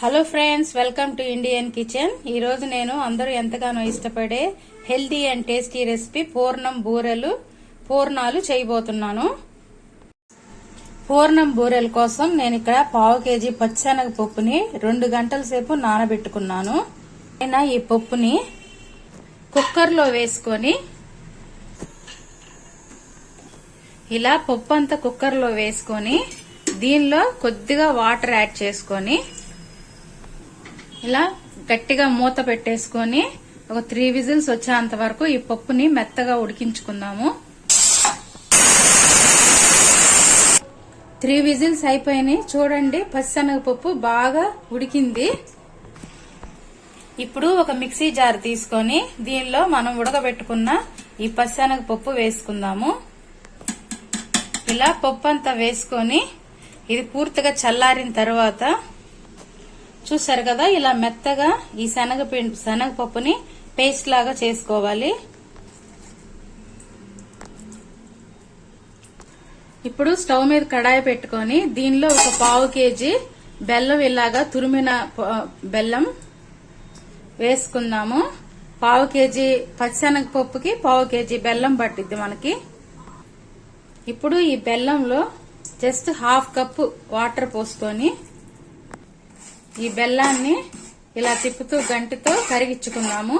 Hello friends welcome to Indian kitchen ఈరోజు నేను అందరూ ఎంతగానో ఇష్టపడే హెల్దీ అండ్ టేస్టీ రెసిపీ పూర్ణం బూరెలు పూర్ణాలు చేయబోతున్నాను. పూర్ణం బూరెల కోసం నేను ఇక్కడ పావు కేజీ పచ్చెనగ పప్పుని రెండు గంటల సేపు నానబెట్టుకున్నాను. నేను ఈ పప్పుని కుక్కర్లో వేసుకొని ఇలా పప్పు అంతా కుక్కర్లో వేసుకొని దీనిలో కొద్దిగా వాటర్ యాడ్ చేసుకొని ఇలా గట్టిగా మూత పెట్టేసుకొని ఒక త్రీ విజిల్స్ వచ్చేంత వరకు ఈ పప్పుని మెత్తగా ఉడికించుకుందాము. త్రీ విజిల్స్ అయిపోయినాయి. చూడండి పచ్చెనగపప్పు బాగా ఉడికింది. ఇప్పుడు ఒక మిక్సీ జార్ తీసుకొని దీనిలో మనం ఉడకబెట్టుకున్న ఈ పచ్చెనగపప్పు వేసుకుందాము. ఇలా పప్పు అంతా వేసుకొని ఇది పూర్తిగా చల్లారిన తర్వాత చూసారు కదా ఇలా మెత్తగా ఈ శనగ శనగపప్పుని పేస్ట్ లాగా చేసుకోవాలి. ఇప్పుడు స్టవ్ మీద కడాయి పెట్టుకొని దీనిలో ఒక పావు కేజీ బెల్లం ఇలాగా తురిమిన బెల్లం వేసుకుందాము. పావు కేజీ పచ్చిశనగపప్పుకి పావు కేజీ బెల్లం పట్టిద్ది మనకి. ఇప్పుడు ఈ బెల్లంలో జస్ట్ హాఫ్ కప్పు వాటర్ పోసుకొని ఈ బెల్లాన్ని ఇలా తిప్పుతూ గంటితో కరిగించుకుందాము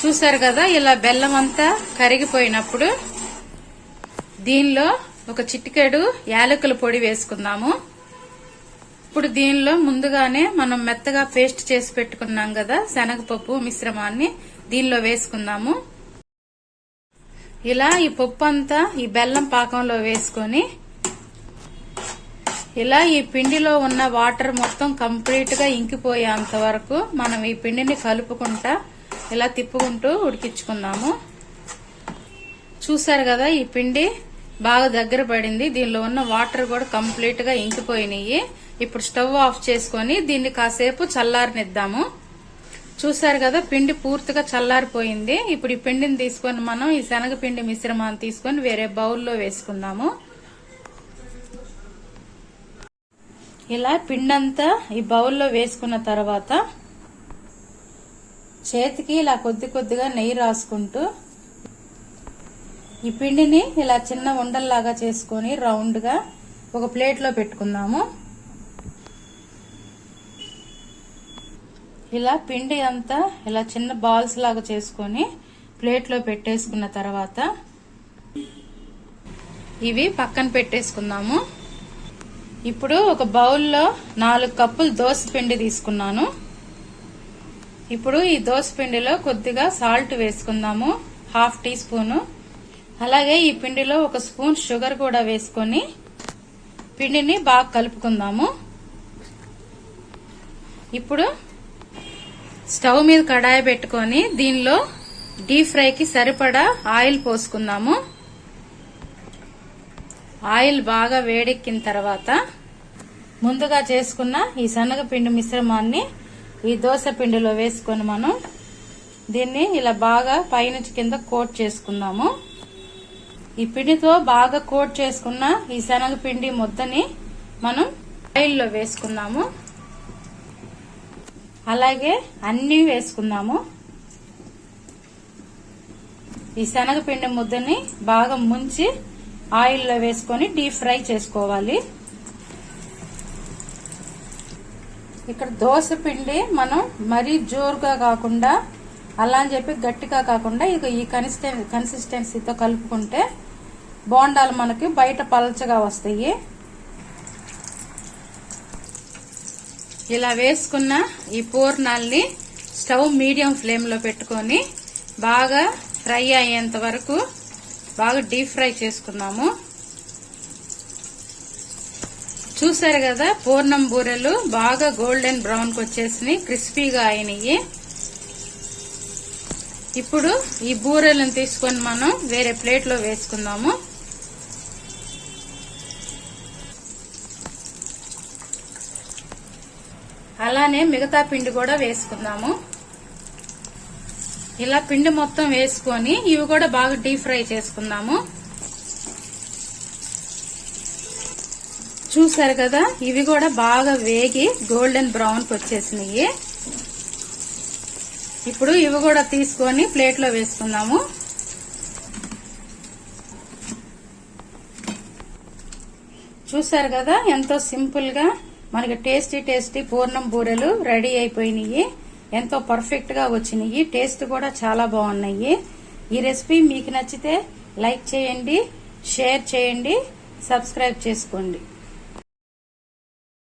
చూసారు కదా ఇలా బెల్లం అంతా కరిగిపోయినప్పుడు దీనిలో ఒక చిటికెడు యాలకుల పొడి వేసుకుందాము. ఇప్పుడు దీనిలో ముందుగానే మనం మెత్తగా పేస్ట్ చేసి పెట్టుకున్నాం కదా శనగపప్పు మిశ్రమాన్ని దీనిలో వేసుకుందాము. ఇలా ఈ పప్పు అంతా ఈ బెల్లం పాకంలో వేసుకొని ఇలా ఈ పిండిలో ఉన్న వాటర్ మొత్తం కంప్లీట్గా ఇంకిపోయేంత వరకు మనం ఈ పిండిని కలుపుకుంటా ఇలా తిప్పుకుంటూ ఉడికించుకుందాము. చూసారు కదా ఈ పిండి బాగా దగ్గర పడింది. దీనిలో ఉన్న వాటర్ కూడా కంప్లీట్గా ఇంకిపోయినాయి. ఇప్పుడు స్టవ్ ఆఫ్ చేసుకొని దీన్ని కాసేపు చల్లారనిద్దాము. చూసారు కదా పిండి పూర్తిగా చల్లారిపోయింది. ఇప్పుడు ఈ పిండిని తీసుకొని మనం ఈ శనగపిండి మిశ్రమాన్ని తీసుకొని వేరే బౌల్లో వేసుకుందాము. ఇలా పిండంతా ఈ బౌల్లో వేసుకున్న తర్వాత చేతికి ఇలా కొద్ది కొద్దిగా నెయ్యి రాసుకుంటూ ఈ పిండిని ఇలా చిన్న ఉండల్లాగా చేసుకొని రౌండ్గా ఒక ప్లేట్లో పెట్టుకుందాము. ఇలా పిండి అంతా ఇలా చిన్న బాల్స్ లాగా చేసుకొని ప్లేట్లో పెట్టేసుకున్న తర్వాత ఇవి పక్కన పెట్టేసుకుందాము. ఇప్పుడు ఒక బౌల్లో నాలుగు కప్పులు దోసపిండి తీసుకున్నాను. ఇప్పుడు ఈ దోసపిండిలో కొద్దిగా సాల్ట్ వేసుకుందాము హాఫ్ టీ స్పూను. అలాగే ఈ పిండిలో ఒక స్పూన్ షుగర్ కూడా వేసుకొని పిండిని బాగా కలుపుకుందాము. ఇప్పుడు స్టవ్ మీద కడాయి పెట్టుకొని దీనిలో డీప్ ఫ్రైకి సరిపడా ఆయిల్ పోసుకుందాము. ఆయిల్ బాగా వేడెక్కిన తర్వాత ముందుగా చేసుకున్న ఈ శనగపిండి మిశ్రమాన్ని ఈ దోశ పిండిలో వేసుకొని మనం దీన్ని ఇలా బాగా పైనుంచి కింద కోట్ చేసుకుందాము. ఈ పిండితో బాగా కోట్ చేసుకున్న ఈ శనగపిండి ముద్దని మనం ఆయిల్లో వేసుకుందాము. అలాగే అన్నీ వేసుకుందాము. ఈ శనగపిండి ముద్దని బాగా ముంచి ఆయిల్లో వేసుకొని డీప్ ఫ్రై చేసుకోవాలి. ఇక్కడ దోశ పిండి మనం మరీ జోరుగా కాకుండా అలా అని చెప్పి గట్టిగా కాకుండా ఇక ఈ కన్సిస్టెన్ కన్సిస్టెన్సీతో కలుపుకుంటే బోండాలు మనకి బయట పలచగా వస్తాయి. ఇలా వేసుకున్న ఈ పూర్ణాల్ని స్టవ్ మీడియం ఫ్లేమ్లో పెట్టుకొని బాగా ఫ్రై అయ్యేంత వరకు బాగా డీప్ ఫ్రై చేసుకున్నాము చూసారు కదా పూర్ణం బూరెలు బాగా గోల్డెన్ బ్రౌన్కి వచ్చేసినాయి క్రిస్పీగా అయినాయి. ఇప్పుడు ఈ బూరెలను తీసుకొని మనం వేరే ప్లేట్లో వేసుకుందాము. అలానే మిగతా పిండి కూడా వేసుకుందాము. ఇలా పిండి మొత్తం వేసుకొని ఇవి కూడా బాగా డీప్ ఫ్రై చేసుకుందాము. చూసారు కదా ఇవి కూడా బాగా వేగి గోల్డెన్ బ్రౌన్కి వచ్చేసినాయి. ఇప్పుడు ఇవి కూడా తీసుకొని ప్లేట్లో వేసుకుందాము. చూసారు కదా ఎంతో సింపుల్గా మనకి టేస్టీ టేస్టీ పూర్ణం బూరెలు రెడీ అయిపోయినాయి. ఎంతో పర్ఫెక్ట్గా వచ్చినాయి. టేస్ట్ కూడా చాలా బాగున్నాయి. ఈ రెసిపీ మీకు నచ్చితే లైక్ చేయండి షేర్ చేయండి సబ్స్క్రైబ్ చేసుకోండి.